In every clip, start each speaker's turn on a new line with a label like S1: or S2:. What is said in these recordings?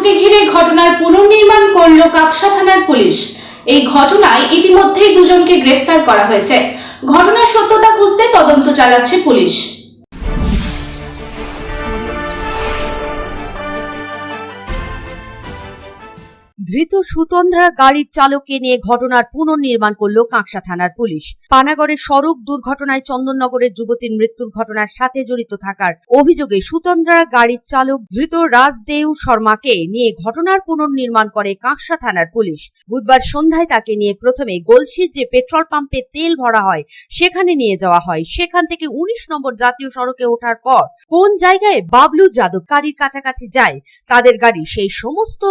S1: মৃত্যুকে ঘিরে ঘটনার পুনর্নির্মাণ করল কাকসা থানার পুলিশ। এই ঘটনায় ইতিমধ্যেই দুজনকে গ্রেফতার করা হয়েছে। ঘটনার সত্যতা খুঁজতে তদন্ত চালাচ্ছে পুলিশ।
S2: ধৃত সুতন্দ্রা গাড়ির চালককে নিয়ে ঘটনার পুনর্নির্মাণ করল কাঁকসা থানার পুলিশ। পানাগড়ের সড়ক দুর্ঘটনায় চন্দননগরের যুবতীর মৃত্যুর ঘটনার সাথে জড়িত থাকার অভিযোগে সুতন্দ্রা গাড়ির চালক ধৃত রাজদেও শর্মাকে নিয়ে ঘটনার পুনর্নির্মাণ করে কাঁকসা থানার পুলিশ। বুধবার সন্ধ্যায় তাকে নিয়ে প্রথমে গলসির যে পেট্রোল পাম্পে তেল ভরা হয়, সেখানে নিয়ে যাওয়া হয়। সেখান থেকে উনিশ নম্বর জাতীয় সড়কে ওঠার পর কোন জায়গায় বাবলু যাদব গাড়ির কাছাকাছি যায়, তাদের গাড়ি সেই সমস্ত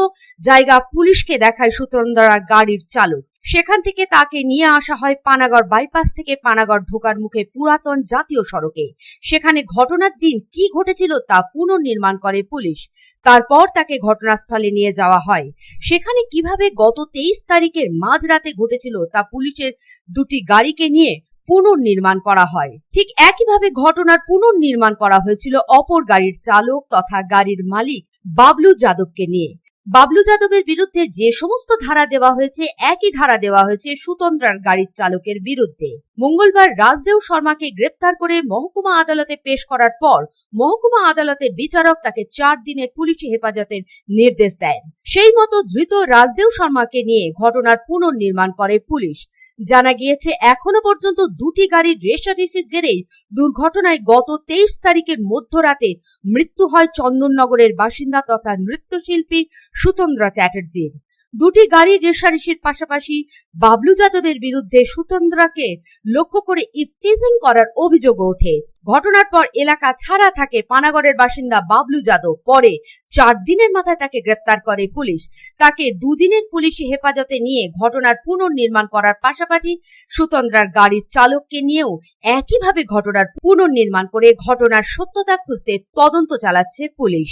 S2: জায়গা পুলিশকে দেখায় সুতন্দ্রা গাড়ির চালক। সেখান থেকে তাকে নিয়ে আসা হয় পানাগড় বাইপাস থেকে পানাগড় ঢোকার মুখে পুরাতন জাতীয় সড়কে। সেখানে ঘটনার দিন কি ঘটেছিল তা পুনর্নির্মাণ করে পুলিশ। তারপর তাকে ঘটনাস্থলে নিয়ে যাওয়া হয়। সেখানে কীভাবে গত তেইশ তারিখের মাঝরাতে ঘটেছিল তা পুলিশের দুটি গাড়িকে নিয়ে পুনর্নির্মাণ করা হয়। ঠিক একইভাবে ঘটনার পুনর্নির্মাণ করা হয়েছিল অপর গাড়ির চালক তথা গাড়ির মালিক বাবলু যাদবকে নিয়ে। বাবলু যাদবের বিরুদ্ধে যে সমস্ত ধারা দেওয়া হয়েছে, একই ধারা দেওয়া হয়েছে সুতন্ত্রার গাড়ির চালকের বিরুদ্ধে। মঙ্গলবার রাজদেও শর্মাকে গ্রেপ্তার করে মহকুমা আদালতে পেশ করার পর মহকুমা আদালতের বিচারক তাকে চার দিনের পুলিশি হেফাজতের নির্দেশ দেন। সেই মতো ধৃত রাজদেও শর্মাকে নিয়ে ঘটনার পুনর্নির্মাণ করে পুলিশ। জানা গিয়েছে, এখনও পর্যন্ত দুটি গাড়ির রেশারেশির জেরেই দুর্ঘটনায় গত তেইশ তারিখের মধ্যরাতে মৃত্যু হয় চন্দননগরের বাসিন্দা তথা নৃত্যশিল্পী সুতন্দ্রা চ্যাটার্জির। দুটি গাড়ি রেশারেশির পাশাপাশি বাবলু যাদবের বিরুদ্ধে সুতন্দ্রাকে লক্ষ্য করে ইফটিজিং করার অভিযোগ ওঠে। ঘটনার পর এলাকা ছাড়া থাকে পানাগড়ের বাসিন্দা বাবলু যাদব। পরে চার দিনের মাথায় তাকে গ্রেপ্তার করে পুলিশ। তাকে দুদিনের পুলিশি হেফাজতে নিয়ে ঘটনার পুনর্নির্মাণ করার পাশাপাশি সুতন্দ্রার গাড়ির চালককে নিয়েও একইভাবে ঘটনার পুনর্নির্মাণ করে ঘটনার সত্যতা খুঁজতে তদন্ত চালাচ্ছে পুলিশ।